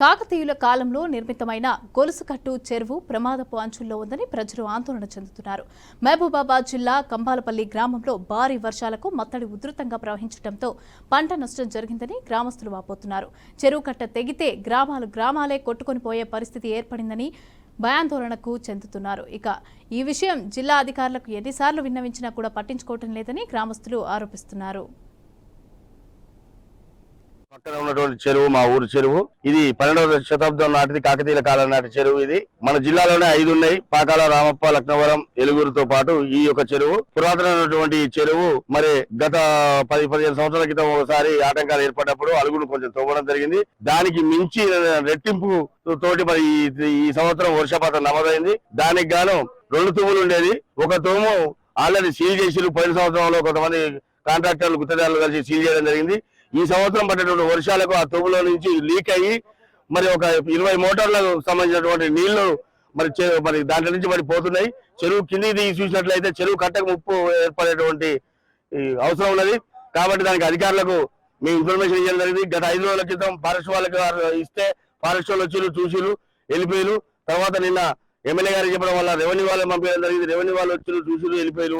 కాకతీయుల కాలంలో నిర్మితమైన గొలుసుకట్టు చెరువు ప్రమాదపు అంచుల్లో ఉందని ప్రజలు ఆందోళన చెందుతున్నారు. మహబూబాబాద్ జిల్లా కంబాలపల్లి గ్రామంలో భారీ వర్షాలకు మత్తడి ఉధృతంగా ప్రవహించడంతో పంట నష్టం జరిగిందని గ్రామస్తులు వాపోతున్నారు. చెరువు కట్ట తెగితే గ్రామాలు గ్రామాలే కొట్టుకొని పోయే పరిస్థితి ఏర్పడిందని భయాందోళనకు చెందుతున్నారు. ఇక ఈ విషయం జిల్లా అధికారులకు ఎన్నిసార్లు విన్నవించినా కూడా పట్టించుకోవటం లేదని గ్రామస్తులు ఆరోపిస్తున్నారు. పక్కన ఉన్నటువంటి చెరువు మా ఊరు చెరువు. ఇది పన్నెండవ శతాబ్దం నాటిది కాకతీయుల కాలం నాటి చెరువు ఇది. మన జిల్లాలోనే ఐదు ఉన్నాయి. పాకాల రామప్ప లక్నవరం ఎలుగురుతో పాటు ఈ యొక్క చెరువు. పురాతనమైనటువంటి చెరువు. మరి గత పది పదిహేను సంవత్సరాల క్రితం ఒకసారి ఆటంకాలు ఏర్పడినప్పుడు అలుగును కొంచెం తవ్వడం జరిగింది. దానికి మించి రెట్టింపు తోటి మరి ఈ- సంవత్సరం వర్షపాతం నమోదైంది. దానికి గాను రెండు తూములు ఉండేది. ఒక తూము ఆల్రెడీ సీల్ చేసి పోయిన సంవత్సరంలో కొంతమంది కాంట్రాక్టర్లు గుత్తదారులు కలిసి సీల్ చేయడం జరిగింది. ఈ సంవత్సరం పడ్డటువంటి వర్షాలకు ఆ తూములో నుంచి లీక్ అయ్యి మరి ఒక ఇరవై మోటార్లకు సంబంధించినటువంటి నీళ్ళు మరి మరి దాంట్లో నుంచి మరి పోతున్నాయి. చెరువు కిందికి దిగి చూసినట్లయితే చెరువు కట్టకు ముప్పు ఏర్పడేటువంటి ఈ అవసరం ఉన్నది. కాబట్టి దానికి అధికారులకు మేము ఇన్ఫర్మేషన్ ఇవ్వడం జరిగింది. గత ఐదు రోజుల క్రితం ఫారెస్ట్ వాళ్ళకి ఇస్తే ఫారెస్ట్ వాళ్ళు వచ్చి చూసిరు వెళ్ళిపోయారు తర్వాత నిన్న ఎమ్మెల్యే గారు చెప్పడం వల్ల రెవెన్యూ వాళ్ళు పంపించడం జరిగింది. రెవెన్యూ వాళ్ళు వచ్చి చూసిరు వెళ్ళిపోయారు